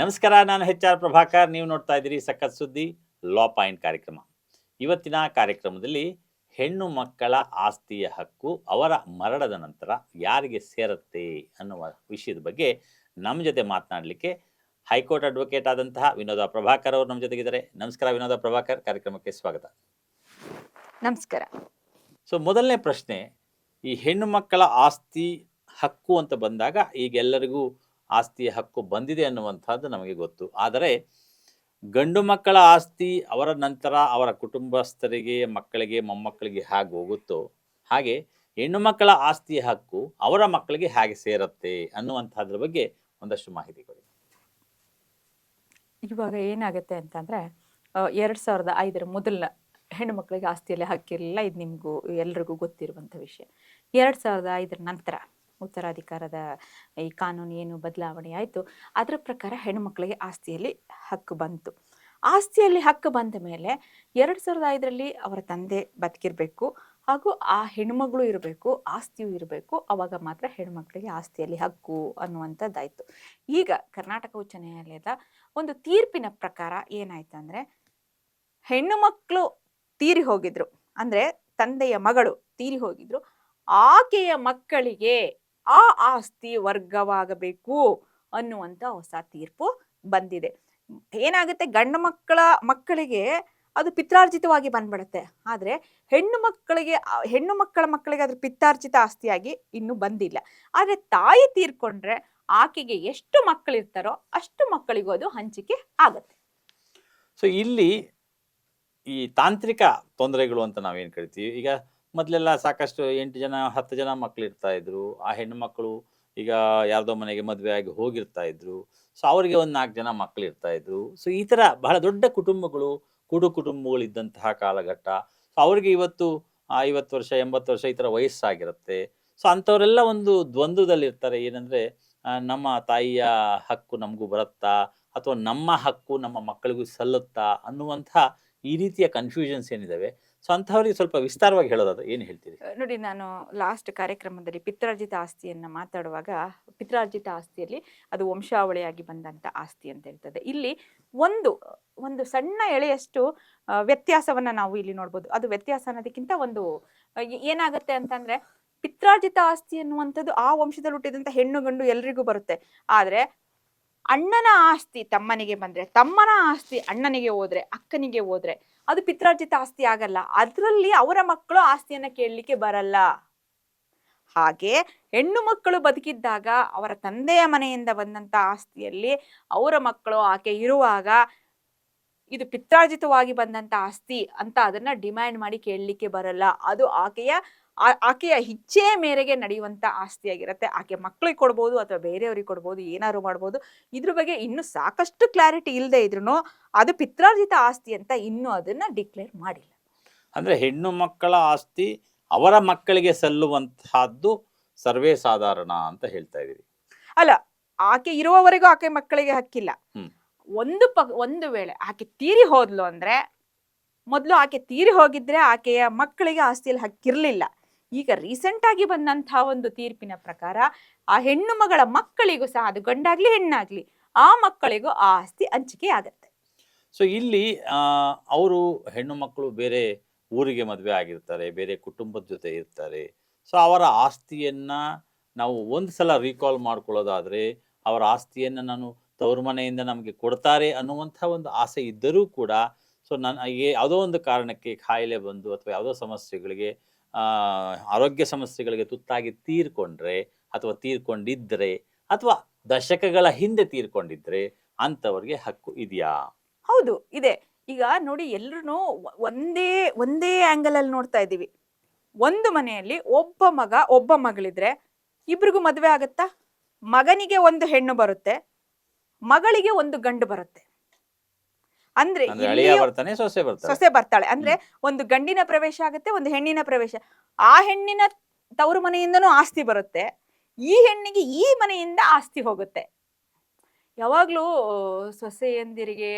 ನಮಸ್ಕಾರ ನಾನು H R Prabhakar. ನೀವು ನೋಡ್ತಾ ಇದ್ದೀರಿ ಸಖತ್ ಸುದ್ದಿ ಲಾ ಪಾಯಿಂಟ್ ಕಾರ್ಯಕ್ರಮ. ಇವತ್ತಿನ ಕಾರ್ಯಕ್ರಮದಲ್ಲಿ ಹೆಣ್ಣು ಮಕ್ಕಳ ಆಸ್ತಿಯ ಹಕ್ಕು ಅವರ ಮರಣದ ನಂತರ ಯಾರಿಗೆ ಸೇರುತ್ತೆ ಅನ್ನುವ ವಿಷಯದ ಬಗ್ಗೆ ನಮ್ಮ ಜೊತೆ ಮಾತನಾಡಲಿಕ್ಕೆ ಹೈಕೋರ್ಟ್ ಅಡ್ವೊಕೇಟ್ ಆದಂತಹ ವಿನೋದ ಪ್ರಭಾಕರ್ ಅವರು ನಮ್ಮ ಜೊತೆಗಿದ್ದಾರೆ. ನಮಸ್ಕಾರ ವಿನೋದ ಪ್ರಭಾಕರ್ ಕಾರ್ಯಕ್ರಮಕ್ಕೆ ಸ್ವಾಗತ. ನಮಸ್ಕಾರ. ಸೊ ಮೊದಲನೇ ಪ್ರಶ್ನೆ ಈ ಹೆಣ್ಣು ಮಕ್ಕಳ ಆಸ್ತಿ ಹಕ್ಕು ಅಂತ ಬಂದಾಗ ಈಗ ಎಲ್ಲರಿಗೂ ಆಸ್ತಿಯ ಹಕ್ಕು ಬಂದಿದೆ ಅನ್ನುವಂಥದ್ದು ನಮಗೆ ಗೊತ್ತು. ಆದರೆ ಗಂಡು ಮಕ್ಕಳ ಆಸ್ತಿ ಅವರ ನಂತರ ಅವರ ಕುಟುಂಬಸ್ಥರಿಗೆ, ಮಕ್ಕಳಿಗೆ, ಮೊಮ್ಮಕ್ಕಳಿಗೆ ಹೇಗೆ ಹೋಗುತ್ತೋ ಹಾಗೆ ಹೆಣ್ಣು ಮಕ್ಕಳ ಆಸ್ತಿಯ ಹಕ್ಕು ಅವರ ಮಕ್ಕಳಿಗೆ ಹೇಗೆ ಸೇರುತ್ತೆ ಅನ್ನುವಂಥದ್ರ ಬಗ್ಗೆ ಒಂದಷ್ಟು ಮಾಹಿತಿ ಕೊಡಿ. ಇವಾಗ ಏನಾಗುತ್ತೆ ಅಂತಂದ್ರೆ ಎರಡು ಸಾವಿರದ ಐದರ ಮೊದಲ ಹೆಣ್ಣು ಮಕ್ಕಳಿಗೆ ಆಸ್ತಿಯಲ್ಲಿ ಹಕ್ಕಿರಲಿಲ್ಲ ಇದು ನಿಮಗೂ ಎಲ್ರಿಗೂ ಗೊತ್ತಿರುವಂಥ ವಿಷಯ. ಎರಡು ಸಾವಿರದ ಐದರ ನಂತರ ಉತ್ತರಾಧಿಕಾರದ ಈ ಕಾನೂನು ಏನು ಬದಲಾವಣೆ ಆಯಿತು, ಅದರ ಪ್ರಕಾರ ಹೆಣ್ಣುಮಕ್ಕಳಿಗೆ ಆಸ್ತಿಯಲ್ಲಿ ಹಕ್ಕು ಬಂತು. ಆಸ್ತಿಯಲ್ಲಿ ಹಕ್ಕು ಬಂದ ಮೇಲೆ ಎರಡು ಸಾವಿರದ ಐದರಲ್ಲಿ ಅವರ ತಂದೆ ಬದುಕಿರಬೇಕು, ಹಾಗೂ ಆ ಹೆಣ್ಮಗಳು ಇರಬೇಕು, ಆಸ್ತಿಯೂ ಇರಬೇಕು, ಅವಾಗ ಮಾತ್ರ ಹೆಣ್ಮಕ್ಳಿಗೆ ಆಸ್ತಿಯಲ್ಲಿ ಹಕ್ಕು ಅನ್ನುವಂಥದ್ದಾಯಿತು. ಈಗ ಕರ್ನಾಟಕ ಉಚ್ಚ ನ್ಯಾಯಾಲಯದ ಒಂದು ತೀರ್ಪಿನ ಪ್ರಕಾರ ಏನಾಯ್ತು ಅಂದ್ರೆ ಹೆಣ್ಣು ಮಕ್ಕಳು ತೀರಿ ಹೋಗಿದ್ರು. ಅಂದ್ರೆ ತಂದೆಯ ಮಗಳು ತೀರಿ ಹೋಗಿದ್ರು. ಆಕೆಯ ಮಕ್ಕಳಿಗೆ ಆ ಆಸ್ತಿ ವರ್ಗವಾಗಬೇಕು ಅನ್ನುವಂಥ ಹೊಸ ತೀರ್ಪು ಬಂದಿದೆ. ಏನಾಗುತ್ತೆ? ಗಂಡು ಮಕ್ಕಳ, ಮಕ್ಕಳಿಗೆ ಅದು ಪಿತ್ರಾರ್ಜಿತವಾಗಿ ಬಂದ್ಬಿಡುತ್ತೆ. ಆದರೆ ಹೆಣ್ಣು ಮಕ್ಕಳಿಗೆ, ಹೆಣ್ಣು ಮಕ್ಕಳ ಮಕ್ಕಳಿಗೆ ಅದ್ರ ಪಿತ್ತಾರ್ಜಿತ ಆಸ್ತಿಯಾಗಿ ಇನ್ನೂ ಬಂದಿಲ್ಲ. ಆದರೆ ತಾಯಿ ತೀರ್ಕೊಂಡ್ರೆ ಆಕೆಗೆ ಎಷ್ಟು ಮಕ್ಕಳಿರ್ತಾರೋ ಅಷ್ಟು ಮಕ್ಕಳಿಗೂ ಅದು ಹಂಚಿಕೆ ಆಗುತ್ತೆ. ಸೊ ಇಲ್ಲಿ ಈ ತಾಂತ್ರಿಕ ತೊಂದರೆಗಳು ಅಂತ ನಾವೇನು ಕರಿತೀವಿ? ಈಗ ಮೊದಲೆಲ್ಲ ಸಾಕಷ್ಟು ಎಂಟು ಜನ, ಹತ್ತು ಜನ ಮಕ್ಕಳು ಇರ್ತಾ ಇದ್ರು. ಆ ಹೆಣ್ಣು ಮಕ್ಕಳು ಈಗ ಯಾರ್ದೋ ಮನೆಗೆ ಮದುವೆ ಆಗಿ ಹೋಗಿರ್ತಾ ಇದ್ರು. ಸೊ ಅವರಿಗೆ ಒಂದು ನಾಲ್ಕು ಜನ ಮಕ್ಕಳು ಇರ್ತಾ ಇದ್ರು. ಸೊ ಈ ತರ ಬಹಳ ದೊಡ್ಡ ಕುಟುಂಬಗಳು, ಕೂಡು ಕುಟುಂಬಗಳು ಇದ್ದಂತಹ ಕಾಲಘಟ್ಟ. ಸೊ ಅವರಿಗೆ ಇವತ್ತು ಐವತ್ತು ವರ್ಷ, ಎಂಬತ್ತು ವರ್ಷ ಈ ಥರ ವಯಸ್ಸಾಗಿರುತ್ತೆ. ಸೊ ಅಂಥವರೆಲ್ಲ ಒಂದು ದ್ವಂದ್ವದಲ್ಲಿ ಇರ್ತಾರೆ ಏನಂದ್ರೆ ನಮ್ಮ ತಾಯಿಯ ಹಕ್ಕು ನಮಗೂ ಬರುತ್ತಾ? ಅಥವಾ ನಮ್ಮ ಹಕ್ಕು ನಮ್ಮ ಮಕ್ಕಳಿಗೂ ಸಲ್ಲುತ್ತಾ? ಅನ್ನುವಂಥ ಈ ರೀತಿಯ ಕನ್ಫ್ಯೂಷನ್ಸ್ ಏನಿದಾವೆ? ಸೊ ಅಂಥವ್ರಿಗೆ ಸ್ವಲ್ಪ ವಿಸ್ತಾರವಾಗಿ ಹೇಳೋದಾದ ಏನು ಹೇಳ್ತೀರಿ? ನೋಡಿ, ನಾನು ಲಾಸ್ಟ್ ಕಾರ್ಯಕ್ರಮದಲ್ಲಿ ಪಿತ್ರಾರ್ಜಿತ ಆಸ್ತಿಯನ್ನ ಮಾತಾಡುವಾಗ, ಪಿತ್ರಾರ್ಜಿತ ಆಸ್ತಿಯಲ್ಲಿ ಅದು ವಂಶಾವಳಿಯಾಗಿ ಬಂದಂತ ಆಸ್ತಿ ಅಂತ ಹೇಳ್ತದೆ. ಇಲ್ಲಿ ಒಂದು ಒಂದು ಸಣ್ಣ ಎಳೆಯಷ್ಟು ವ್ಯತ್ಯಾಸವನ್ನು ನಾವು ಇಲ್ಲಿ ನೋಡ್ಬೋದು. ಅದು ವ್ಯತ್ಯಾಸ ಅನ್ನೋದಕ್ಕಿಂತ ಒಂದು ಏನಾಗುತ್ತೆ ಅಂತಂದ್ರೆ, ಪಿತ್ರಾರ್ಜಿತ ಆಸ್ತಿ ಅನ್ನುವಂಥದ್ದು ಆ ವಂಶದಲ್ಲಿ ಹುಟ್ಟಿದಂಥ ಹೆಣ್ಣು ಗಂಡು ಎಲ್ರಿಗೂ ಬರುತ್ತೆ. ಆದರೆ, ಅಣ್ಣನ ಆಸ್ತಿ ತಮ್ಮನಿಗೆ ಬಂದ್ರೆ, ತಮ್ಮನ ಆಸ್ತಿ ಅಣ್ಣನಿಗೆ ಹೋದ್ರೆ, ಅಕ್ಕನಿಗೆ ಹೋದ್ರೆ ಅದು ಪಿತ್ರಾರ್ಜಿತ ಆಸ್ತಿ ಆಗಲ್ಲ. ಅದರಲ್ಲಿ ಅವರ ಮಕ್ಕಳು ಆಸ್ತಿಯನ್ನ ಕೇಳಲಿಕ್ಕೆ ಬರಲ್ಲ. ಹಾಗೆ ಹೆಣ್ಣು ಮಕ್ಕಳು ಬದುಕಿದ್ದಾಗ ಅವರ ತಂದೆಯ ಮನೆಯಿಂದ ಬಂದಂತ ಆಸ್ತಿಯಲ್ಲಿ ಅವರ ಮಕ್ಕಳು ಆಕೆ ಇರುವಾಗ ಇದು ಪಿತ್ರಾರ್ಜಿತವಾಗಿ ಬಂದಂತ ಆಸ್ತಿ ಅಂತ ಅದನ್ನ ಡಿಮ್ಯಾಂಡ್ ಮಾಡಿ ಕೇಳಲಿಕ್ಕೆ ಬರಲ್ಲ. ಅದು ಆಕೆಯ ಆಕೆಯ ಇಚ್ಛೆಯ ಮೇರೆಗೆ ನಡೆಯುವಂತ ಆಸ್ತಿಯಾಗಿರುತ್ತೆ. ಆಕೆ ಮಕ್ಕಳಿಗೆ ಕೊಡ್ಬೋದು ಅಥವಾ ಬೇರೆಯವ್ರಿಗೆ ಕೊಡ್ಬೋದು ಏನಾದ್ರು ಮಾಡ್ಬೋದು. ಇದ್ರ ಬಗ್ಗೆ ಇನ್ನೂ ಸಾಕಷ್ಟು ಕ್ಲಾರಿಟಿ ಇಲ್ಲದೆ ಇದ್ರೂ ಅದು ಪಿತ್ರಾರ್ಜಿತ ಆಸ್ತಿ ಅಂತ ಇನ್ನೂ ಅದನ್ನ ಡಿಕ್ಲೇರ್ ಮಾಡಿಲ್ಲ. ಅಂದ್ರೆ ಹೆಣ್ಣು ಮಕ್ಕಳ ಆಸ್ತಿ ಅವರ ಮಕ್ಕಳಿಗೆ ಸಲ್ಲುವಂತಹದ್ದು ಸರ್ವೇ ಸಾಧಾರಣ ಅಂತ ಹೇಳ್ತಾ ಇದೀವಿ ಅಲ್ಲ ಆಕೆ ಇರುವವರೆಗೂ ಆಕೆ ಮಕ್ಕಳಿಗೆ ಹಕ್ಕಿಲ್ಲ. ಒಂದು ಪ ಒಂದು ವೇಳೆ ಆಕೆ ತೀರಿ ಹೋದ್ಲು ಅಂದ್ರೆ ಮೊದಲು ಆಕೆ ತೀರಿ ಹೋಗಿದ್ರೆ ಆಕೆಯ ಮಕ್ಕಳಿಗೆ ಆಸ್ತಿಯಲ್ಲಿ ಹಕ್ಕಿರ್ಲಿಲ್ಲ. ಈಗ ರೀಸೆಂಟ್ ಆಗಿ ಬಂದಂತಹ ಒಂದು ತೀರ್ಪಿನ ಪ್ರಕಾರ ಆ ಹೆಣ್ಣು ಮಗಳ ಮಕ್ಕಳಿಗೂ ಸಹ ಅದು ಗಂಡಾಗ್ಲಿ ಹೆಣ್ಣಾಗ್ಲಿ ಆ ಮಕ್ಕಳಿಗೂ ಆ ಆಸ್ತಿ ಹಂಚಿಕೆ ಆಗತ್ತೆ. ಸೊ ಇಲ್ಲಿ ಅವರು ಹೆಣ್ಣು ಮಕ್ಕಳು ಬೇರೆ ಊರಿಗೆ ಮದುವೆ ಆಗಿರ್ತಾರೆ, ಬೇರೆ ಕುಟುಂಬದ ಜೊತೆ ಇರ್ತಾರೆ. ಸೊ ಅವರ ಆಸ್ತಿಯನ್ನ ನಾವು ಒಂದು ಸಲ ರೀಕಾಲ್ ಮಾಡ್ಕೊಳ್ಳೋದಾದ್ರೆ ಅವರ ಆಸ್ತಿಯನ್ನ ನಾನು ತವರು ಮನೆಯಿಂದ ನಮಗೆ ಕೊಡ್ತಾರೆ ಅನ್ನುವಂಥ ಒಂದು ಆಸೆ ಇದ್ದರೂ ಕೂಡ ಸೊ ನನ್ನ ಯಾವುದೋ ಒಂದು ಕಾರಣಕ್ಕೆ ಕಾಯಿಲೆ ಬಂದು ಅಥವಾ ಯಾವುದೋ ಸಮಸ್ಯೆಗಳಿಗೆ ಆರೋಗ್ಯ ಸಮಸ್ಯೆಗಳಿಗೆ ತುತ್ತಾಗಿ ತೀರ್ಕೊಂಡ್ರೆ ಅಥವಾ ತೀರ್ಕೊಂಡಿದ್ರೆ ಅಥವಾ ದಶಕಗಳ ಹಿಂದೆ ತೀರ್ಕೊಂಡಿದ್ರೆ ಅಂಥವ್ರಿಗೆ ಹಕ್ಕು ಇದೆಯಾ? ಹೌದು, ಇದೆ. ಈಗ ನೋಡಿ ಎಲ್ಲರೂ ಒಂದೇ ಒಂದೇ ಆಂಗಲ್ ಅಲ್ಲಿ ನೋಡ್ತಾ ಇದ್ದೀವಿ. ಒಂದು ಮನೆಯಲ್ಲಿ ಒಬ್ಬ ಮಗ, ಒಬ್ಬ ಮಗಳಿದ್ರೆ ಇಬ್ರಿಗೂ ಮದುವೆ ಆಗುತ್ತಾ? ಮಗನಿಗೆ ಒಂದು ಹೆಣ್ಣು ಬರುತ್ತೆ, ಮಗಳಿಗೆ ಒಂದು ಗಂಡು ಬರುತ್ತೆ. ಅಂದ್ರೆ ಬರ್ತಾನೆ ಸೊಸೆ ಬರ್ತಾರೆ ಸೊಸೆ ಬರ್ತಾಳೆ. ಅಂದ್ರೆ ಒಂದು ಗಂಡಿನ ಪ್ರವೇಶ ಆಗುತ್ತೆ ಒಂದು ಹೆಣ್ಣಿನ ಪ್ರವೇಶ. ಆ ಹೆಣ್ಣಿನ ತವರು ಮನೆಯಿಂದನೂ ಆಸ್ತಿ ಬರುತ್ತೆ. ಈ ಹೆಣ್ಣಿಗೆ ಈ ಮನೆಯಿಂದ ಆಸ್ತಿ ಹೋಗುತ್ತೆ. ಯಾವಾಗ್ಲೂ ಸೊಸೆಯಂದಿರಿಗೆ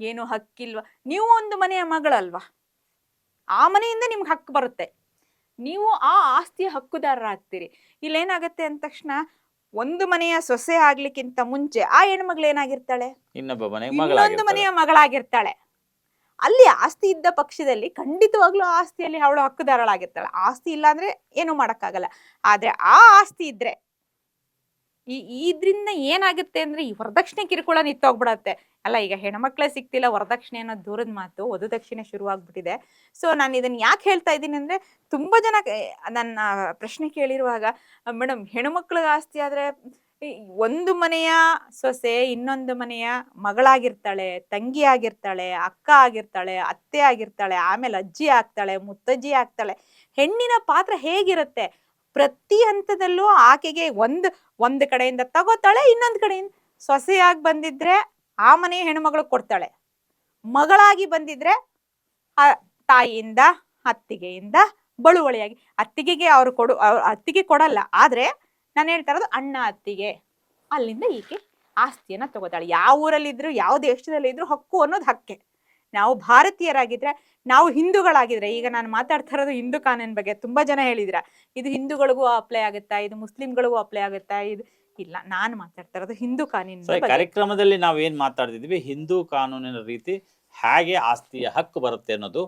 ಏನು ಹಕ್ಕಿಲ್ವಾ? ನೀವು ಒಂದು ಮನೆಯ ಮಗಳಲ್ವಾ? ಆ ಮನೆಯಿಂದ ನಿಮ್ಗೆ ಹಕ್ಕು ಬರುತ್ತೆ. ನೀವು ಆ ಆಸ್ತಿಯ ಹಕ್ಕುದಾರರಾಗ್ತೀರಿ. ಇಲ್ಲೇನಾಗತ್ತೆ ಅಂದ ತಕ್ಷಣ ಒಂದು ಮನೆಯ ಸೊಸೆ ಆಗ್ಲಿಕ್ಕಿಂತ ಮುಂಚೆ ಆ ಹೆಣ್ಮಗಳು ಏನಾಗಿರ್ತಾಳೆ? ಇನ್ನೊಬ್ಬ ಮನೆಗೆ ಇನ್ನೊಂದು ಮನೆಯ ಮಗಳಾಗಿರ್ತಾಳೆ. ಅಲ್ಲಿ ಆಸ್ತಿ ಇದ್ದ ಪಕ್ಷದಲ್ಲಿ ಖಂಡಿತವಾಗ್ಲೂ ಆಸ್ತಿಯಲ್ಲಿ ಅವಳು ಹಕ್ಕುದಾರಳಾಗಿರ್ತಾಳೆ. ಆಸ್ತಿ ಇಲ್ಲ ಅಂದ್ರೆ ಏನು ಮಾಡಕ್ಕಾಗಲ್ಲ. ಆದ್ರೆ ಆ ಆಸ್ತಿ ಇದ್ರೆ ಈ, ಇದ್ರಿಂದ ಏನಾಗುತ್ತೆ ಅಂದ್ರೆ ಈ ವರದಕ್ಷಿಣೆ ಕಿರುಕುಳ ನಿಂತೋಗ್ಬಿಡತ್ತೆ. ಅಲ್ಲ, ಈಗ ಹೆಣ್ಮಕ್ಳೇ ಸಿಗ್ತಿಲ್ಲ, ವರದಕ್ಷಿಣೆ ಅನ್ನೋ ದೂರದ ಮಾತು, ವಧುದಕ್ಷಿಣೆ ಶುರುವಾಗ್ಬಿಟ್ಟಿದೆ. ಸೊ ನಾನು ಇದನ್ನ ಯಾಕೆ ಹೇಳ್ತಾ ಇದ್ದೀನಿ ಅಂದ್ರೆ, ತುಂಬಾ ಜನ ನನ್ನ ಪ್ರಶ್ನೆ ಕೇಳಿರುವಾಗ ಮೇಡಮ್ ಹೆಣ್ಮಕ್ಳಿಗೆ ಆಸ್ತಿ ಆದ್ರೆ ಒಂದು ಮನೆಯ ಸೊಸೆ, ಇನ್ನೊಂದು ಮನೆಯ ಮಗಳಾಗಿರ್ತಾಳೆ, ತಂಗಿ ಆಗಿರ್ತಾಳೆ, ಅಕ್ಕ ಆಗಿರ್ತಾಳೆ, ಅತ್ತೆ ಆಗಿರ್ತಾಳೆ, ಆಮೇಲೆ ಅಜ್ಜಿ ಆಗ್ತಾಳೆ, ಮುತ್ತಜ್ಜಿ ಆಗ್ತಾಳೆ. ಹೆಣ್ಣಿನ ಪಾತ್ರ ಹೇಗಿರುತ್ತೆ? ಪ್ರತಿ ಹಂತದಲ್ಲೂ ಆಕೆಗೆ ಒಂದು ಒಂದು ಕಡೆಯಿಂದ ತಗೋತಾಳೆ, ಇನ್ನೊಂದು ಕಡೆಯಿಂದ ಸೊಸೆಯಾಗಿ ಬಂದಿದ್ರೆ ಆ ಮನೆ ಹೆಣ್ಮಗಳು ಕೊಡ್ತಾಳೆ. ಮಗಳಾಗಿ ಬಂದಿದ್ರೆ ಆ ತಾಯಿಯಿಂದ, ಅತ್ತಿಗೆಯಿಂದ, ಬಳುವಳಿಯಾಗಿ, ಅತ್ತಿಗೆಗೆ ಅವ್ರು ಕೊಡು, ಅವ್ರ ಅತ್ತಿಗೆ ಕೊಡಲ್ಲ. ಆದ್ರೆ ನಾನು ಹೇಳ್ತಾ ಅಣ್ಣ, ಅತ್ತಿಗೆ, ಅಲ್ಲಿಂದ ಈಕೆ ಆಸ್ತಿಯನ್ನ ತಗೋತಾಳೆ. ಯಾವ ಊರಲ್ಲಿದ್ರು, ಯಾವ ದೇಶದಲ್ಲಿ ಇದ್ರು ಹಕ್ಕು ಅನ್ನೋದು ಹಕ್ಕೆ. ನಾವು ಭಾರತೀಯರಾಗಿದ್ರೆ ನಾವು ಹಿಂದೂಗಳಾಗಿದ್ರೆ ಈಗ ನಾನು ಮಾತಾಡ್ತಾ ಇರೋದು ಹಿಂದೂ ಕಾನೂನ್ ಬಗ್ಗೆ ತುಂಬಾ ಜನ ಹೇಳಿದ್ರ. ಇದು ಹಿಂದೂಗಳಿಗೂ ಅಪ್ಲೈ ಆಗುತ್ತಾ? ಇದು ಮುಸ್ಲಿಂಗಳಿಗೂ ಅಪ್ಲೈ ಆಗುತ್ತಾ? ಇದು ಇಲ್ಲ ನಾನು ಮಾತಾಡ್ತಾ ಇರೋದು ಹಿಂದೂ ಬಗ್ಗೆ. ಕಾರ್ಯಕ್ರಮದಲ್ಲಿ ನಾವು ಏನ್ ಮಾತಾಡ್ತಿದ್ವಿ? ಹಿಂದೂ ಕಾನೂನಿನ ರೀತಿ ಹೇಗೆ ಆಸ್ತಿಯ ಹಕ್ಕು ಬರುತ್ತೆ ಅನ್ನೋದು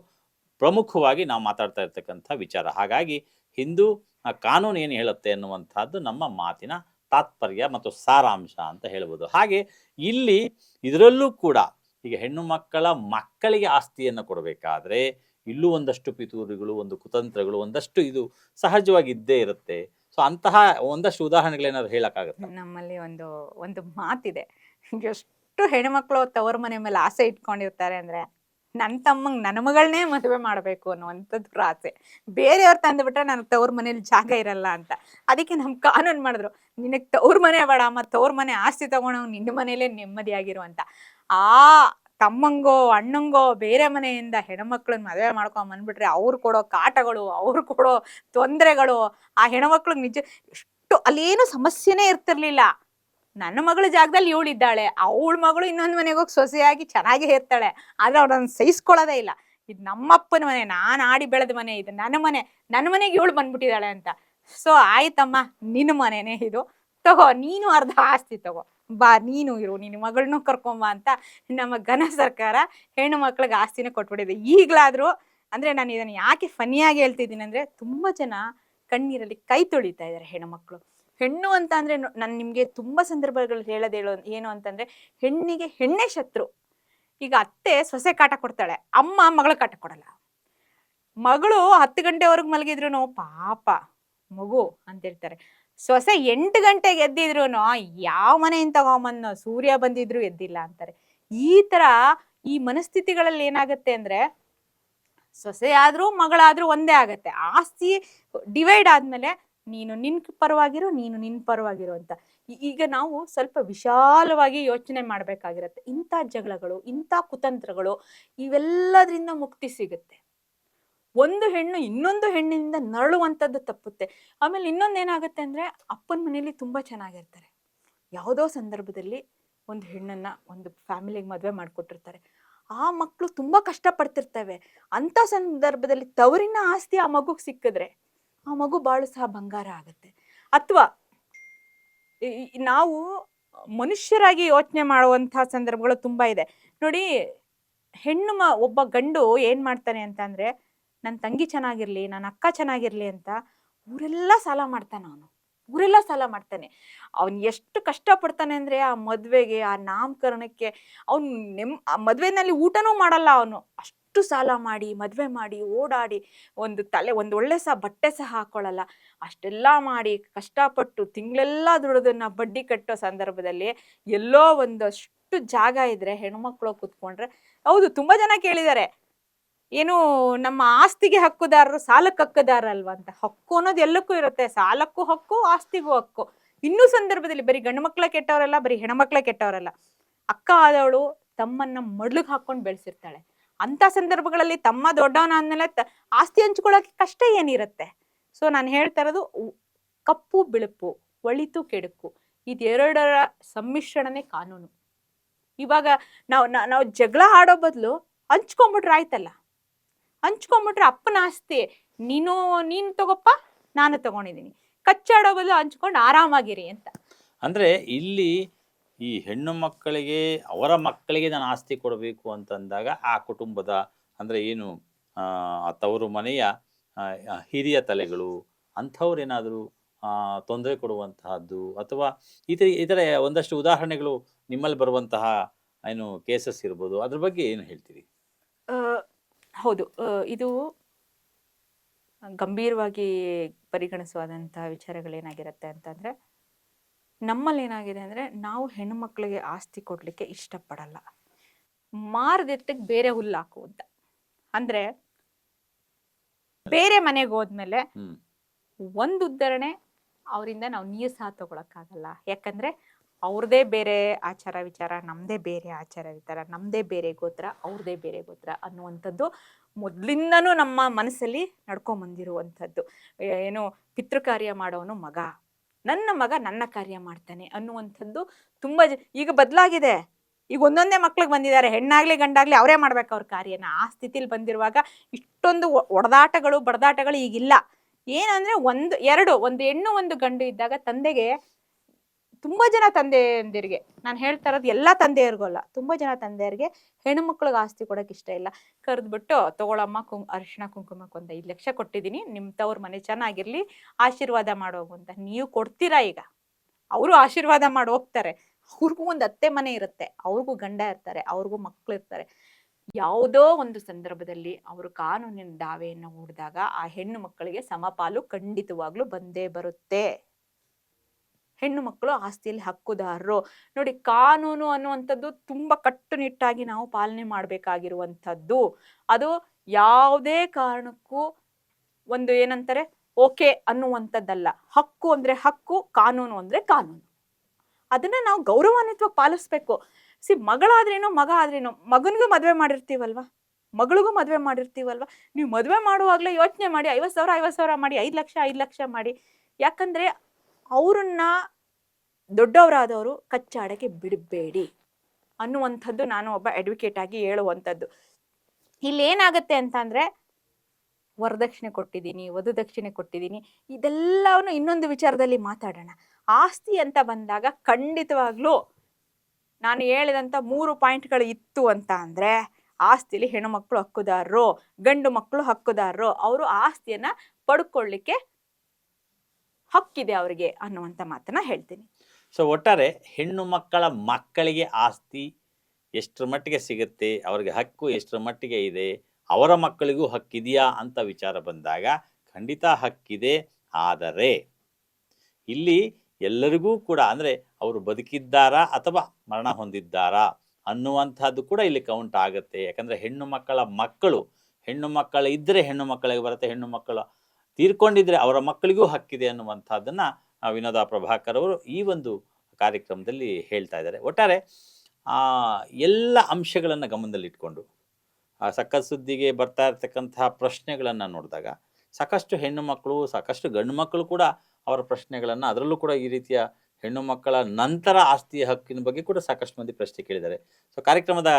ಪ್ರಮುಖವಾಗಿ ನಾವು ಮಾತಾಡ್ತಾ ಇರ್ತಕ್ಕಂಥ ವಿಚಾರ. ಹಾಗಾಗಿ ಹಿಂದೂ ಆ, ಕಾನೂನು ಏನು ಹೇಳುತ್ತೆ ಅನ್ನುವಂಥದ್ದು ನಮ್ಮ ಮಾತಿನ ತಾತ್ಪರ್ಯ ಮತ್ತು ಸಾರಾಂಶ ಅಂತ ಹೇಳ್ಬೋದು. ಹಾಗೆ ಇಲ್ಲಿ ಇದರಲ್ಲೂ ಕೂಡ ಈಗ ಹೆಣ್ಣು ಮಕ್ಕಳ ಮಕ್ಕಳಿಗೆ ಆಸ್ತಿಯನ್ನು ಕೊಡಬೇಕಾದ್ರೆ ಇಲ್ಲೂ ಒಂದಷ್ಟು ಪಿತೂರಿಗಳು, ಒಂದು ಕುತಂತ್ರಗಳು, ಒಂದಷ್ಟು ಇದು ಸಹಜವಾಗಿ ಇದ್ದೇ ಇರುತ್ತೆ. ಸೊ ಅಂತಹ ಒಂದಷ್ಟು ಉದಾಹರಣೆಗಳೇನಾದ್ರು ಹೇಳಕ್ಕಾಗತ್ತೆ? ನಮ್ಮಲ್ಲಿ ಒಂದು ಒಂದು ಮಾತಿದೆ. ಎಷ್ಟು ಹೆಣ್ಮಕ್ಳು ತವರ ಮನೆ ಮೇಲೆ ಆಸೆ ಇಟ್ಕೊಂಡಿರ್ತಾರೆ ಅಂದ್ರೆ ನನ್ನ ತಮ್ಮಂಗ್ ನನ್ನ ಮಗಳನ್ನೇ ಮದುವೆ ಮಾಡ್ಬೇಕು ಅನ್ನುವಂಥದ್ದು ಆಸೆ. ಬೇರೆಯವ್ರು ತಂದುಬಿಟ್ರೆ ನನಗೆ ತವ್ರ ಮನೇಲಿ ಜಾಗ ಇರಲ್ಲ ಅಂತ. ಅದಕ್ಕೆ ನಮ್ ಕಾನೂನು ಮಾಡಿದ್ರು, ನಿನಗೆ ತವ್ರ ಮನೆ ಬೇಡ, ಅಮ್ಮ ತವ್ರ ಮನೆ ಆಸ್ತಿ ತಗೊಂಡು ನಿನ್ನ ಮನೇಲೆ ನೆಮ್ಮದಿಯಾಗಿರು ಅಂತ. ಆ ತಮ್ಮಂಗೋ, ಅಣ್ಣಂಗೋ, ಬೇರೆ ಮನೆಯಿಂದ ಹೆಣ್ಮಕ್ಳನ್ನ ಮದುವೆ ಮಾಡ್ಕೊಂಡ್ ಬಂದ್ಬಿಟ್ರೆ ಅವ್ರು ಕೊಡೋ ಕಾಟಗಳು, ಅವ್ರು ಕೊಡೋ ತೊಂದರೆಗಳು, ಆ ಹೆಣ್ಮಕ್ಳು ನಿಜ ಎಷ್ಟು ಅಲ್ಲೇನು ಸಮಸ್ಯೆನೇ ಇರ್ತಿರ್ಲಿಲ್ಲ. ನನ್ನ ಮಗಳ ಜಾಗದಲ್ಲಿ ಇವಳಿದ್ದಾಳೆ, ಅವಳ ಮಗಳು ಇನ್ನೊಂದು ಮನೆಗೆ ಹೋಗಿ ಸೊಸೆಯಾಗಿ ಚೆನ್ನಾಗಿ ಇರ್ತಾಳೆ, ಆದ್ರೆ ಅವ್ರನ್ನ ಸಹಿಸ್ಕೊಳ್ಳೋದೇ ಇಲ್ಲ. ಇದು ನಮ್ಮಪ್ಪನ ಮನೆ, ನಾನು ಆಡಿ ಬೆಳೆದ ಮನೆ, ಇದು ನನ್ನ ಮನೆ, ನನ್ನ ಮನೆಗೆ ಇವಳು ಬಂದ್ಬಿಟ್ಟಿದ್ದಾಳೆ ಅಂತ. ಸೊ, ಆಯ್ತಮ್ಮ ನಿನ್ನ ಮನೆನೇ ಇದು. ತಗೋ, ನೀನು ಅರ್ಧ ಆಸ್ತಿ ತಗೋ. ಬಾ, ನೀನು ಇರು, ನಿನ್ನ ಮಗಳನ್ನೂ ಕರ್ಕೊಂಬ ಅಂತ ನಮ್ಮ ಘನ ಸರ್ಕಾರ ಹೆಣ್ಣು ಮಕ್ಳಿಗೆ ಆಸ್ತಿನ ಕೊಟ್ಬಿಟ್ಟಿದೆ. ಈಗಲಾದರೂ ಅಂದ್ರೆ ನಾನು ಇದನ್ನ ಯಾಕೆ ಫನಿಯಾಗಿ ಹೇಳ್ತಿದ್ದೀನಿ ಅಂದ್ರೆ ತುಂಬಾ ಜನ ಕಣ್ಣೀರಲ್ಲಿ ಕೈ ತೊಳಿತಾ ಇದ್ದಾರೆ ಹೆಣ್ಣುಮಕ್ಕಳು ಹೆಣ್ಣು ಅಂತ ಅಂದ್ರೆ ನಾನು ನಿಮಗೆ ತುಂಬಾ ಸಂದರ್ಭಗಳು ಹೇಳೋದು ಹೇಳೋ ಏನು ಅಂತಂದ್ರೆ ಹೆಣ್ಣಿಗೆ ಹೆಣ್ಣೆ ಶತ್ರು. ಈಗ ಅತ್ತೆ ಸೊಸೆ ಕಾಟ ಕೊಡ್ತಾಳೆ, ಅಮ್ಮ ಮಗಳ ಕಾಟ ಕೊಡಲ್ಲ. ಮಗಳು ಹತ್ತು ಗಂಟೆವರೆಗೆ ಮಲಗಿದ್ರು ಪಾಪ ಮಗು ಅಂತ ಹೇಳ್ತಾರೆ ಸೊಸೆ ಎಂಟು ಗಂಟೆಗೆ ಎದ್ದಿದ್ರು ಯಾವ ಮನೆಯಿಂದ ತಗೊಂಬಂದು ಸೂರ್ಯ ಬಂದಿದ್ರು ಎದ್ದಿಲ್ಲ ಅಂತಾರೆ. ಈ ತರ ಈ ಮನಸ್ಥಿತಿಗಳಲ್ಲಿ ಏನಾಗತ್ತೆ ಅಂದ್ರೆ, ಸೊಸೆ ಆದ್ರೂ ಮಗಳಾದ್ರೂ ಒಂದೇ ಆಗತ್ತೆ. ಆಸ್ತಿ ಡಿವೈಡ್ ಆದ್ಮೇಲೆ ನೀನು ನಿನ್ ಪರವಾಗಿರು, ನೀನು ನಿನ್ ಪರವಾಗಿರು ಅಂತ. ಈಗ ನಾವು ಸ್ವಲ್ಪ ವಿಶಾಲವಾಗಿ ಯೋಚನೆ ಮಾಡ್ಬೇಕಾಗಿರತ್ತೆ. ಇಂಥ ಜಗಳಗಳು, ಇಂಥ ಕುತಂತ್ರಗಳು ಇವೆಲ್ಲದ್ರಿಂದ ಮುಕ್ತಿ ಸಿಗುತ್ತೆ. ಒಂದು ಹೆಣ್ಣು ಇನ್ನೊಂದು ಹೆಣ್ಣಿನಿಂದ ನರಳುವಂಥದ್ದು ತಪ್ಪುತ್ತೆ. ಆಮೇಲೆ ಇನ್ನೊಂದು ಏನಾಗುತ್ತೆ ಅಂದರೆ ಅಪ್ಪನ ಮನೇಲಿ ತುಂಬ ಚೆನ್ನಾಗಿರ್ತಾರೆ. ಯಾವುದೋ ಸಂದರ್ಭದಲ್ಲಿ ಒಂದು ಹೆಣ್ಣನ್ನ ಒಂದು ಫ್ಯಾಮಿಲಿಗೆ ಮದುವೆ ಮಾಡಿಕೊಟ್ಟಿರ್ತಾರೆ. ಆ ಮಕ್ಕಳು ತುಂಬ ಕಷ್ಟಪಡ್ತಿರ್ತವೆ. ಅಂಥ ಸಂದರ್ಭದಲ್ಲಿ ತವರಿನ ಆಸ್ತಿ ಆ ಮಗುಗೆ ಸಿಕ್ಕಿದ್ರೆ ಆ ಮಗು ಬಾಳು ಸಹ ಬಂಗಾರ ಆಗುತ್ತೆ. ಅಥವಾ ನಾವು ಮನುಷ್ಯರಾಗಿ ಯೋಚನೆ ಮಾಡುವಂತಹ ಸಂದರ್ಭಗಳು ತುಂಬಾ ಇದೆ. ನೋಡಿ, ಹೆಣ್ಣು ಮ, ಒಬ್ಬ ಗಂಡು ಏನ್ ಮಾಡ್ತಾನೆ ಅಂತ ಅಂದ್ರೆ ನನ್ನ ತಂಗಿ ಚೆನ್ನಾಗಿರ್ಲಿ ನನ್ನ ಅಕ್ಕ ಚೆನ್ನಾಗಿರ್ಲಿ ಅಂತ ಊರೆಲ್ಲ ಸಾಲ ಮಾಡ್ತಾನೆ ಅವನು. ಊರೆಲ್ಲ ಸಾಲ ಮಾಡ್ತಾನೆ. ಅವನ್ ಎಷ್ಟು ಕಷ್ಟಪಡ್ತಾನೆ ಅಂದ್ರೆ ಆ ಮದ್ವೆಗೆ, ಆ ನಾಮಕರಣಕ್ಕೆ ಅವ್ನು ನೆಮ್, ಆ ಮದ್ವೆನಲ್ಲಿ ಊಟನೂ ಮಾಡಲ್ಲ ಅವನು. ಅಷ್ಟು ಸಾಲ ಮಾಡಿ, ಮದ್ವೆ ಮಾಡಿ, ಓಡಾಡಿ, ಒಂದು ತಲೆ, ಒಂದು ಒಳ್ಳೆ ಸಹ, ಬಟ್ಟೆ ಸಹ ಹಾಕೊಳ್ಳಲ್ಲ. ಅಷ್ಟೆಲ್ಲ ಮಾಡಿ, ಕಷ್ಟಪಟ್ಟು ತಿಂಗಳೆಲ್ಲ ದುಡಿದನ್ನ ಬಡ್ಡಿ ಕಟ್ಟೋ ಸಂದರ್ಭದಲ್ಲಿ ಎಲ್ಲೋ ಒಂದಷ್ಟು ಜಾಗ ಇದ್ರೆ, ಹೆಣ್ಮಕ್ಳು ಕುತ್ಕೊಂಡ್ರೆ, ಹೌದು, ತುಂಬಾ ಜನ ಕೇಳಿದ್ದಾರೆ. ಏನು ನಮ್ಮ ಆಸ್ತಿಗೆ ಹಕ್ಕುದಾರರು ಸಾಲಕ್ಕೆ ಹಕ್ಕುದಾರಲ್ವಾ ಅಂತ? ಹಕ್ಕು ಅನ್ನೋದು ಎಲ್ಲಕ್ಕೂ ಇರುತ್ತೆ. ಸಾಲಕ್ಕೂ ಹಕ್ಕು, ಆಸ್ತಿಗೂ ಹಕ್ಕು. ಇನ್ನೂ ಸಂದರ್ಭದಲ್ಲಿ ಬರೀ ಗಂಡು ಮಕ್ಕಳ ಕೆಟ್ಟವರಲ್ಲ, ಬರೀ ಹೆಣ್ಮಕ್ಳ ಕೆಟ್ಟವರಲ್ಲ. ಅಕ್ಕ ಆದವಳು ತಮ್ಮನ್ನ ಮಡ್ಲಿಗೆ ಹಾಕೊಂಡು ಬೆಳೆಸಿರ್ತಾಳೆ. ಅಂತ ಸಂದರ್ಭಗಳಲ್ಲಿ ತಮ್ಮ ದೊಡ್ಡವನ ಅಂದ್ಮೇಲೆ ಆಸ್ತಿ ಹಂಚ್ಕೊಳ್ಳೋಕೆ ಕಷ್ಟ ಏನಿರುತ್ತೆ? ಸೊ ನಾನು ಹೇಳ್ತಾ ಇರೋದು ಕಪ್ಪು ಬಿಳುಪು, ಒಳಿತು ಕೆಡುಕು. ಇದೆರಡರ ಸಮ್ಮಿಶ್ರಣನೇ ಕಾನೂನು. ಇವಾಗ ನಾವು ನಾವು ಜಗಳ ಆಡೋ ಬದಲು ಹಂಚ್ಕೊಂಬಿಟ್ರೆ ಆಯ್ತಲ್ಲ? ಹಂಚ್ಕೊಂಡ್ಬಿಟ್ರೆ ಅಪ್ಪನ ಆಸ್ತಿ. ನೀನು ನೀನು ತಗೋಪ್ಪ ನಾನು ತಗೊಂಡಿದ್ದೀನಿ. ಕಚ್ಚಾಡೋ ಬದಲು ಹಂಚ್ಕೊಂಡು ಆರಾಮಾಗಿರಿ ಅಂತ. ಅಂದ್ರೆ ಇಲ್ಲಿ ಈ ಹೆಣ್ಣು ಮಕ್ಕಳಿಗೆ ಅವರ ಮಕ್ಕಳಿಗೆ ನಾನು ಆಸ್ತಿ ಕೊಡಬೇಕು ಅಂತಂದಾಗ ಆ ಕುಟುಂಬದ ಅಂದ್ರೆ ಏನು ಆ, ತವರು ಮನೆಯ ಹಿರಿಯ ತಲೆಗಳು ಅಂಥವ್ರೇನಾದರೂ ತೊಂದರೆ ಕೊಡುವಂತಹದ್ದು ಅಥವಾ ಇತರ ಇತರ ಒಂದಷ್ಟು ಉದಾಹರಣೆಗಳು ನಿಮ್ಮಲ್ಲಿ ಬರುವಂತಹ ಏನು ಕೇಸಸ್ ಇರ್ಬೋದು. ಅದ್ರ ಬಗ್ಗೆ ಏನು ಹೇಳ್ತೀರಿ? ಹೌದು. ಇದು ಗಂಭೀರವಾಗಿ ಪರಿಗಣಿಸುವಾದಂತಹ ವಿಚಾರಗಳೇನಾಗಿರುತ್ತೆ ಅಂತಂದ್ರೆ ನಮ್ಮಲ್ಲಿ ಏನಾಗಿದೆ ಅಂದ್ರೆ ನಾವು ಹೆಣ್ಮಕ್ಳಿಗೆ ಆಸ್ತಿ ಕೊಡ್ಲಿಕ್ಕೆ ಇಷ್ಟಪಡಲ್ಲ. ಮಾರ್ದೆತ್ತಕ್ಕೆ ಬೇರೆ ಹುಲ್ಲು ಹಾಕು ಅಂತ. ಅಂದ್ರೆ ಬೇರೆ ಮನೆಗೆ ಹೋದ್ಮೇಲೆ ಒಂದು ಉದ್ಧರಣೆ ಅವರಿಂದ ನಾವು ನೀರು ಸಹ ತಗೊಳಕ್ಕಾಗಲ್ಲ. ಯಾಕಂದ್ರೆ ಅವ್ರದೇ ಬೇರೆ ಆಚಾರ ವಿಚಾರ, ನಮ್ದೇ ಬೇರೆ ಆಚಾರ ವಿಚಾರ, ನಮ್ದೇ ಬೇರೆ ಗೋತ್ರ ಅವ್ರದ್ದೇ ಬೇರೆ ಗೋತ್ರ ಅನ್ನುವಂಥದ್ದು ಮೊದ್ಲಿಂದನೂ ನಮ್ಮ ಮನಸ್ಸಲ್ಲಿ ನಡ್ಕೊಂಡ್ ಬಂದಿರುವಂಥದ್ದು ಏನು ಪಿತೃ ಕಾರ್ಯ ಮಾಡೋನು ಮಗ, ನನ್ನ ಮಗ ನನ್ನ ಕಾರ್ಯ ಮಾಡ್ತಾನೆ ಅನ್ನುವಂಥದ್ದು ತುಂಬಾ ಈಗ ಬದಲಾಗಿದೆ. ಈಗ ಒಂದೊಂದೇ ಮಕ್ಳಿಗೆ ಬಂದಿದ್ದಾರೆ, ಹೆಣ್ಣಾಗ್ಲಿ ಗಂಡಾಗ್ಲಿ ಅವರೇ ಮಾಡ್ಬೇಕು ಅವ್ರ ಕಾರ್ಯನ. ಆ ಸ್ಥಿತಿಲಿ ಬಂದಿರುವಾಗ ಇಷ್ಟೊಂದು ಒಡೆದಾಟಗಳು, ಬಡದಾಟಗಳು ಈಗಿಲ್ಲ. ಏನಂದ್ರೆ ಒಂದು, ಎರಡು, ಒಂದು ಹೆಣ್ಣು, ಒಂದು ಗಂಡು ಇದ್ದಾಗ ತಂದೆಗೆ ತುಂಬಾ ಜನ ತಂದೆಯಂದಿರಿಗೆ, ನಾನು ಹೇಳ್ತಾ ಇರೋದು ಎಲ್ಲಾ ತಂದೆಯರಿಗೂ ಅಲ್ಲ, ತುಂಬಾ ಜನ ತಂದೆಯರಿಗೆ ಹೆಣ್ಣು ಮಕ್ಳಿಗೆ ಆಸ್ತಿ ಕೊಡಕ್ ಇಷ್ಟ ಇಲ್ಲ. ಕರೆದ್ಬಿಟ್ಟು, ತಗೊಳಮ್ಮ, ಕುಂ, ಅರಿಶಿಣ ಕುಂಕುಮಕ್ಕೆ ಒಂದು ಐದು ಲಕ್ಷ ಕೊಟ್ಟಿದ್ದೀನಿ ನಿಮ್ ತವ್ರ ಮನೆ ಚೆನ್ನಾಗಿರ್ಲಿ, ಆಶೀರ್ವಾದ ಮಾಡೋಗು ಅಂತ. ನೀವು ಕೊಡ್ತೀರಾ ಈಗ? ಅವರು ಆಶೀರ್ವಾದ ಮಾಡಿ ಹೋಗ್ತಾರೆ. ಅವ್ರಿಗೂ ಒಂದು ಅತ್ತೆ ಮನೆ ಇರುತ್ತೆ, ಅವ್ರಿಗೂ ಗಂಡ ಇರ್ತಾರೆ, ಅವ್ರಿಗೂ ಮಕ್ಳು ಇರ್ತಾರೆ. ಯಾವುದೋ ಒಂದು ಸಂದರ್ಭದಲ್ಲಿ ಅವರು ಕಾನೂನಿನ ದಾವೆಯನ್ನು ಹೂಡಿದಾಗ ಆ ಹೆಣ್ಣು ಮಕ್ಕಳಿಗೆ ಸಮಪಾಲು ಖಂಡಿತವಾಗ್ಲೂ ಬಂದೇ ಬರುತ್ತೆ. ಹೆಣ್ಣು ಮಕ್ಕಳು ಆಸ್ತಿಯಲ್ಲಿ ಹಕ್ಕುದಾರರು. ನೋಡಿ ಕಾನೂನು ಅನ್ನುವಂಥದ್ದು ತುಂಬಾ ಕಟ್ಟುನಿಟ್ಟಾಗಿ ನಾವು ಪಾಲನೆ ಮಾಡಬೇಕಾಗಿರುವಂಥದ್ದು. ಅದು ಯಾವುದೇ ಕಾರಣಕ್ಕೂ ಒಂದು ಏನಂತಾರೆ, ಓಕೆ ಅನ್ನುವಂಥದ್ದಲ್ಲ. ಹಕ್ಕು ಅಂದ್ರೆ ಹಕ್ಕು, ಕಾನೂನು ಅಂದ್ರೆ ಕಾನೂನು. ಅದನ್ನ ನಾವು ಗೌರವಾನ್ವಿತವಾಗಿ ಪಾಲಿಸ್ಬೇಕು. ಸಿ, ಮಗಳಾದ್ರೇನು, ಮಗ ಆದ್ರೇನು, ಮಗನಿಗೂ ಮದುವೆ ಮಾಡಿರ್ತೀವಲ್ವಾ? ಮಗಳಿಗೂ ಮದುವೆ ಮಾಡಿರ್ತೀವಲ್ವಾ? ನೀವು ಮದುವೆ ಮಾಡುವಾಗ್ಲೇ ಯೋಚನೆ ಮಾಡಿ, ಐವತ್ತು ಸಾವಿರ ಐವತ್ತು ಸಾವಿರ ಮಾಡಿ, ಐದು ಲಕ್ಷ ಐದು ಲಕ್ಷ ಮಾಡಿ. ಯಾಕಂದ್ರೆ ಅವ್ರನ್ನ ದೊಡ್ಡವರಾದವರು ಕಚ್ಚಾಡಕ್ಕೆ ಬಿಡಬೇಡಿ ಅನ್ನುವಂಥದ್ದು ನಾನು ಒಬ್ಬ ಅಡ್ವೊಕೇಟ್ ಆಗಿ ಹೇಳುವಂಥದ್ದು. ಇಲ್ಲಿ ಏನಾಗುತ್ತೆ ಅಂತಂದ್ರೆ ವರದಕ್ಷಿಣೆ ಕೊಟ್ಟಿದ್ದೀನಿ, ವಧುದಕ್ಷಿಣೆ ಕೊಟ್ಟಿದ್ದೀನಿ, ಇದೆಲ್ಲವನ್ನು ಇನ್ನೊಂದು ವಿಚಾರದಲ್ಲಿ ಮಾತಾಡೋಣ. ಆಸ್ತಿ ಅಂತ ಬಂದಾಗ ಖಂಡಿತವಾಗ್ಲೂ ನಾನು ಹೇಳಿದಂಥ ಮೂರು ಪಾಯಿಂಟ್ಗಳು ಇತ್ತು ಅಂತ ಅಂದರೆ ಆಸ್ತಿಲಿ ಹೆಣ್ಣುಮಕ್ಳು ಹಕ್ಕುದಾರರು, ಗಂಡು ಮಕ್ಕಳು ಹಕ್ಕುದಾರರು, ಅವರು ಆಸ್ತಿಯನ್ನ ಪಡ್ಕೊಳ್ಳಿಕ್ಕೆ ಹಕ್ಕಿದೆ ಅವರಿಗೆ ಅನ್ನುವಂಥ ಮಾತನ್ನ ಹೇಳ್ತೀನಿ. ಸೊ ಒಟ್ಟಾರೆ ಹೆಣ್ಣು ಮಕ್ಕಳ ಮಕ್ಕಳಿಗೆ ಆಸ್ತಿ ಎಷ್ಟರ ಮಟ್ಟಿಗೆ ಸಿಗುತ್ತೆ, ಅವರಿಗೆ ಹಕ್ಕು ಎಷ್ಟರ ಮಟ್ಟಿಗೆ ಇದೆ, ಅವರ ಮಕ್ಕಳಿಗೂ ಹಕ್ಕಿದೆಯಾ ಅಂತ ವಿಚಾರ ಬಂದಾಗ ಖಂಡಿತ ಹಕ್ಕಿದೆ. ಆದರೆ ಇಲ್ಲಿ ಎಲ್ಲರಿಗೂ ಕೂಡ ಅಂದರೆ ಅವರು ಬದುಕಿದ್ದಾರಾ ಅಥವಾ ಮರಣ ಹೊಂದಿದ್ದಾರಾ ಅನ್ನುವಂಥದ್ದು ಕೂಡ ಇಲ್ಲಿ ಕೌಂಟ್ ಆಗುತ್ತೆ. ಯಾಕಂದರೆ ಹೆಣ್ಣು ಮಕ್ಕಳ ಮಕ್ಕಳು, ಹೆಣ್ಣು ಮಕ್ಕಳು ಇದ್ದರೆ ಹೆಣ್ಣು ಮಕ್ಕಳಿಗೆ ಬರುತ್ತೆ, ಹೆಣ್ಣು ಮಕ್ಕಳು ತೀರ್ಕೊಂಡಿದ್ರೆ ಅವರ ಮಕ್ಕಳಿಗೂ ಹಕ್ಕಿದೆ ಅನ್ನುವಂಥದ್ದನ್ನು ವಿನೋದ ಪ್ರಭಾಕರ್ ಅವರು ಈ ಒಂದು ಕಾರ್ಯಕ್ರಮದಲ್ಲಿ ಹೇಳ್ತಾ ಇದ್ದಾರೆ. ಒಟ್ಟಾರೆ ಆ ಎಲ್ಲ ಅಂಶಗಳನ್ನು ಗಮನದಲ್ಲಿಟ್ಕೊಂಡು, ಆ ಸಕ್ಕ ಸುದ್ದಿಗೆ ಬರ್ತಾ ಇರ್ತಕ್ಕಂತಹ ಪ್ರಶ್ನೆಗಳನ್ನು ನೋಡಿದಾಗ ಸಾಕಷ್ಟು ಹೆಣ್ಣು ಮಕ್ಕಳು, ಸಾಕಷ್ಟು ಗಂಡು ಮಕ್ಕಳು ಕೂಡ ಅವರ ಪ್ರಶ್ನೆಗಳನ್ನು ಅದರಲ್ಲೂ ಕೂಡ ಈ ರೀತಿಯ ಹೆಣ್ಣು ಮಕ್ಕಳ ನಂತರ ಆಸ್ತಿಯ ಹಕ್ಕಿನ ಬಗ್ಗೆ ಕೂಡ ಸಾಕಷ್ಟು ಮಂದಿ ಪ್ರಶ್ನೆ ಕೇಳಿದ್ದಾರೆ. ಸೊ ಕಾರ್ಯಕ್ರಮದ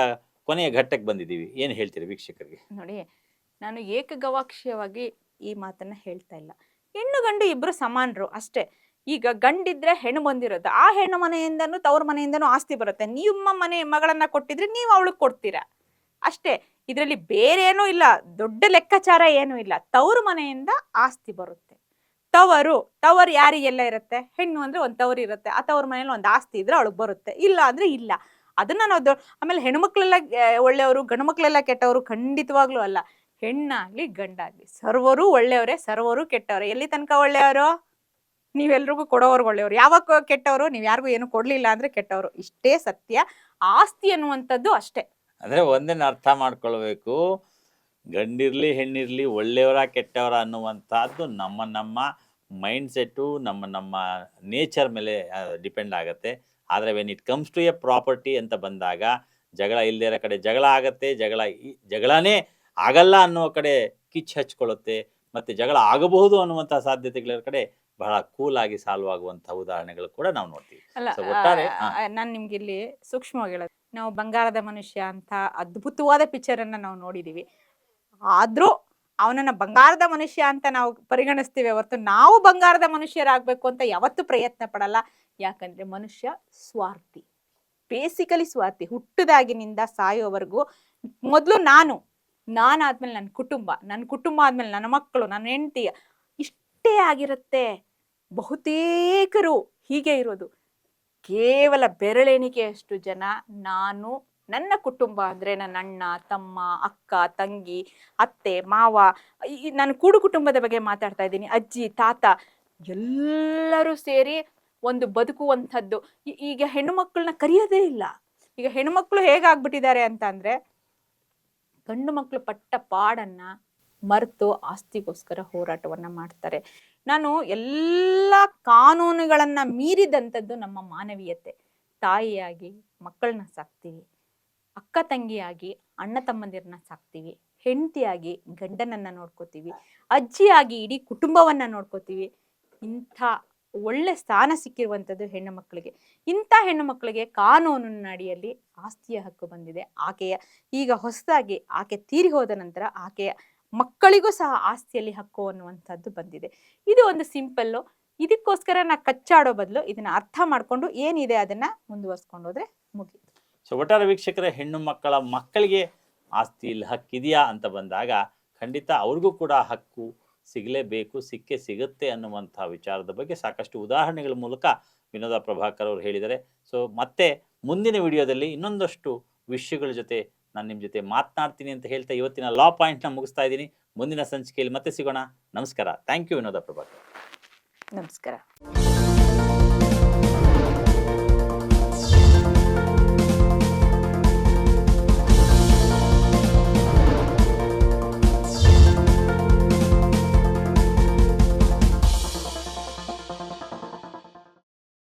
ಕೊನೆಯ ಘಟ್ಟಕ್ಕೆ ಬಂದಿದ್ದೀವಿ. ಏನು ಹೇಳ್ತೀರಿ ವೀಕ್ಷಕರಿಗೆ? ನೋಡಿ, ನಾನು ಏಕಗವಾಕ್ಷವಾಗಿ ಈ ಮಾತನ್ನ ಹೇಳ್ತಾ ಇಲ್ಲ. ಹೆಣ್ಣು ಗಂಡು ಇಬ್ರು ಸಮಾನರು ಅಷ್ಟೇ. ಈಗ ಗಂಡಿದ್ರೆ ಹೆಣ್ಣು ಬಂದಿರೋದು. ಆ ಹೆಣ್ಣು ಮನೆಯಿಂದನು ತವ್ರ ಮನೆಯಿಂದನು ಆಸ್ತಿ ಬರುತ್ತೆ. ನಿಮ್ಮ ಮನೆ ಮಗಳನ್ನ ಕೊಟ್ಟಿದ್ರೆ ನೀವು ಅವಳಿಗೆ ಕೊಡ್ತೀರಾ. ಅಷ್ಟೇ, ಇದರಲ್ಲಿ ಬೇರೆ ಏನೂ ಇಲ್ಲ. ದೊಡ್ಡ ಲೆಕ್ಕಾಚಾರ ಏನೂ ಇಲ್ಲ. ತವ್ರ ಮನೆಯಿಂದ ಆಸ್ತಿ ಬರುತ್ತೆ. ತವರು ತವರು ಯಾರಿಗೆಲ್ಲ ಇರುತ್ತೆ? ಹೆಣ್ಣು ಅಂದ್ರೆ ಒಂದು ತವರು ಇರುತ್ತೆ. ಆ ತವ್ರ ಮನೇಲಿ ಒಂದು ಆಸ್ತಿ ಇದ್ರೆ ಅವಳಿಗೆ ಬರುತ್ತೆ. ಇಲ್ಲ ಅಂದ್ರೆ ಇಲ್ಲ. ಅದನ್ನ ನಾವು ಆಮೇಲೆ ಹೆಣ್ಮಕ್ಳೆಲ್ಲ ಒಳ್ಳೆಯವರು, ಗಂಡು ಮಕ್ಕಳೆಲ್ಲ ಕೆಟ್ಟವರು ಖಂಡಿತವಾಗ್ಲೂ ಅಲ್ಲ. ಹೆಣ್ಣಾಗ್ಲಿ ಗಂಡಾಗ್ಲಿ, ಸರ್ವರು ಒಳ್ಳೆಯವರೇ, ಸರ್ವರು ಕೆಟ್ಟವ್ರೆ. ಎಲ್ಲಿ ತನಕ ಒಳ್ಳೆಯವರು? ನೀವೆಲ್ರಿಗೂ ಕೊಡೋರು ಒಳ್ಳೆಯವರು. ಯಾವಾಗ ಕೆಟ್ಟವರು? ನೀವು ಯಾರಿಗೂ ಏನು ಕೊಡ್ಲಿಲ್ಲ ಅಂದ್ರೆ ಕೆಟ್ಟವರು. ಇಷ್ಟೇ ಸತ್ಯ. ಆಸ್ತಿ ಅನ್ನುವಂಥದ್ದು ಅಷ್ಟೇ. ಅಂದ್ರೆ ಒಂದನ್ನು ಅರ್ಥ ಮಾಡ್ಕೊಳ್ಬೇಕು? ಗಂಡಿರ್ಲಿ, ಹೆಣ್ಣಿರ್ಲಿ ಒಳ್ಳೆಯವರ, ಕೆಟ್ಟವರ ಅನ್ನುವಂಥದ್ದು ನಮ್ಮ ನಮ್ಮ ಮೈಂಡ್ ಸೆಟ್ಟು ನಮ್ಮ ನಮ್ಮ ನೇಚರ್ ಮೇಲೆ ಡಿಪೆಂಡ್ ಆಗುತ್ತೆ. ಆದರೆ when it comes to a property ಅಂತ ಬಂದಾಗ ಜಗಳ ಇಲ್ಲದೇ ಇರೋ ಕಡೆ ಜಗಳ ಆಗುತ್ತೆ. ಜಗಳ ಜಗಳನೇ ಆಗಲ್ಲ ಅನ್ನೋ ಕಡೆ ಕಿಚ್ಚು ಹಚ್ಕೊಳ್ಳುತ್ತೆ ಮತ್ತೆ ಜಗಳ ಆಗಬಹುದು ಅನ್ನುವಂಥ ಸಾಧ್ಯತೆಗಳ ಕಡೆ ಬಹಳ ಕೂಲ್ ಆಗಿ ಸಾಲ್ವ್ ಆಗುವಂತಹ ಉದಾಹರಣೆಗಳು ಕೂಡ ನಾವು ನೋಡ್ತೀವಿ. ನಾನು ನಿಮ್ಗೆ ಇಲ್ಲಿ ಸೂಕ್ಷ್ಮವಾಗಿ ಹೇಳೋದು. ನಾವು ಬಂಗಾರದ ಮನುಷ್ಯ ಅಂತ ಅದ್ಭುತವಾದ ಪಿಕ್ಚರ್ ಅನ್ನ ನಾವು ನೋಡಿದೀವಿ. ಆದ್ರೂ ಅವನನ್ನ ಬಂಗಾರದ ಮನುಷ್ಯ ಅಂತ ನಾವು ಪರಿಗಣಿಸ್ತೀವಿ ಹೊರತು ನಾವು ಬಂಗಾರದ ಮನುಷ್ಯರಾಗಬೇಕು ಅಂತ ಯಾವತ್ತೂ ಪ್ರಯತ್ನ ಪಡಲ್ಲ. ಯಾಕಂದ್ರೆ ಮನುಷ್ಯ ಸ್ವಾರ್ಥಿ. ಬೇಸಿಕಲಿ ಸ್ವಾರ್ಥಿ. ಹುಟ್ಟದಾಗಿನಿಂದ ಸಾಯೋವರೆಗೂ ಮೊದಲು ನಾನು ನಾನಾದ್ಮೇಲೆ ನನ್ನ ಕುಟುಂಬ ನನ್ನ ಕುಟುಂಬ ಆದ್ಮೇಲೆ ನನ್ನ ಮಕ್ಕಳು, ನನ್ನ ಹೆಂಡತಿ ಇಷ್ಟೇ ಆಗಿರುತ್ತೆ. ಬಹುತೇಕರು ಹೀಗೆ ಇರೋದು. ಕೇವಲ ಬೆರಳೆಣಿಕೆಯಷ್ಟು ಜನ. ನಾನು, ನನ್ನ ಕುಟುಂಬ ಅಂದ್ರೆ ನನ್ನ ಅಣ್ಣ, ತಮ್ಮ, ಅಕ್ಕ, ತಂಗಿ, ಅತ್ತೆ, ಮಾವ, ಈ ನಾನು ಕೂಡು ಕುಟುಂಬದ ಬಗ್ಗೆ ಮಾತಾಡ್ತಾ ಇದ್ದೀನಿ. ಅಜ್ಜಿ, ತಾತ ಎಲ್ಲರೂ ಸೇರಿ ಒಂದು ಬದುಕುವಂಥದ್ದು. ಈಗ ಹೆಣ್ಣು ಮಕ್ಕಳನ್ನ ಕರೆಯೋದೇ ಇಲ್ಲ. ಈಗ ಹೆಣ್ಣುಮಕ್ಕಳು ಹೇಗಾಗ್ಬಿಟ್ಟಿದ್ದಾರೆ ಅಂತ ಅಂದ್ರೆ ಗಂಡು ಮಕ್ಕಳು ಪಟ್ಟ ಪಾಡನ್ನ ಮರೆತು ಆಸ್ತಿಗೋಸ್ಕರ ಹೋರಾಟವನ್ನ ಮಾಡ್ತಾರೆ. ನಾನು ಎಲ್ಲ ಕಾನೂನುಗಳನ್ನ ಮೀರಿದಂಥದ್ದು ನಮ್ಮ ಮಾನವೀಯತೆ. ತಾಯಿಯಾಗಿ ಮಕ್ಕಳನ್ನ ಸಾಕ್ತೀವಿ, ಅಕ್ಕ ತಂಗಿಯಾಗಿ ಅಣ್ಣ ತಮ್ಮಂದಿರನ್ನ ಸಾಕ್ತೀವಿ, ಹೆಂಡತಿಯಾಗಿ ಗಂಡನನ್ನ ನೋಡ್ಕೋತೀವಿ, ಅಜ್ಜಿಯಾಗಿ ಇಡೀ ಕುಟುಂಬವನ್ನ ನೋಡ್ಕೋತೀವಿ, ಇಂಥ ಒಳ್ಳೆ ಸ್ಥಾನ ಸಿಕ್ಕಿರುವಂಥದ್ದು ಹೆಣ್ಣು ಮಕ್ಕಳಿಗೆ. ಇಂಥ ಹೆಣ್ಣು ಮಕ್ಕಳಿಗೆ ಕಾನೂನಿನ ಅಡಿಯಲ್ಲಿ ಆಸ್ತಿಯ ಹಕ್ಕು ಬಂದಿದೆ. ಆಕೆಯ ಈಗ ಹೊಸದಾಗಿ ಆಕೆ ತೀರಿ ಹೋದ ನಂತರ ಆಕೆಯ ಮಕ್ಕಳಿಗೂ ಸಹ ಆಸ್ತಿಯಲ್ಲಿ ಹಕ್ಕು ಅನ್ನುವಂಥದ್ದು ಬಂದಿದೆ. ಇದು ಒಂದು ಸಿಂಪಲ್ಲು. ಇದಕ್ಕೋಸ್ಕರ ನಾ ಕಚ್ಚಾಡೋ ಬದಲು ಇದನ್ನ ಅರ್ಥ ಮಾಡಿಕೊಂಡು ಏನಿದೆ ಅದನ್ನ ಮುಂದುವರ್ಸ್ಕೊಂಡು ಹೋದ್ರೆ ಮುಗೀತು. ಸೊ ಒಟ್ಟಾರೆ ವೀಕ್ಷಕರ, ಹೆಣ್ಣು ಮಕ್ಕಳ ಮಕ್ಕಳಿಗೆ ಆಸ್ತಿಯಲ್ಲಿ ಹಕ್ಕಿದೆಯಾ ಅಂತ ಬಂದಾಗ ಖಂಡಿತ ಅವ್ರಿಗೂ ಕೂಡ ಹಕ್ಕು ಸಿಗಲೇಬೇಕು, ಸಿಕ್ಕೇ ಸಿಗುತ್ತೆ ಅನ್ನುವಂಥ ವಿಚಾರದ ಬಗ್ಗೆ ಸಾಕಷ್ಟು ಉದಾಹರಣೆಗಳ ಮೂಲಕ ವಿನೋದ ಪ್ರಭಾಕರ್ ಅವರು ಹೇಳಿದ್ದಾರೆ. ಸೊ ಮತ್ತೆ ಮುಂದಿನ ವಿಡಿಯೋದಲ್ಲಿ ಇನ್ನೊಂದಷ್ಟು ವಿಷಯಗಳ ಜೊತೆ ನಾನು ನಿಮ್ಮ ಜೊತೆ ಮಾತನಾಡ್ತೀನಿ ಅಂತ ಹೇಳ್ತಾ ಇವತ್ತಿನ ಲಾ ಪಾಯಿಂಟ್ನ ಮುಗಿಸ್ತಾ ಇದ್ದೀನಿ. ಮುಂದಿನ ಸಂಚಿಕೆಯಲ್ಲಿ ಮತ್ತೆ ಸಿಗೋಣ. ನಮಸ್ಕಾರ. Thank you Vinoda Prabhakar. ನಮಸ್ಕಾರ.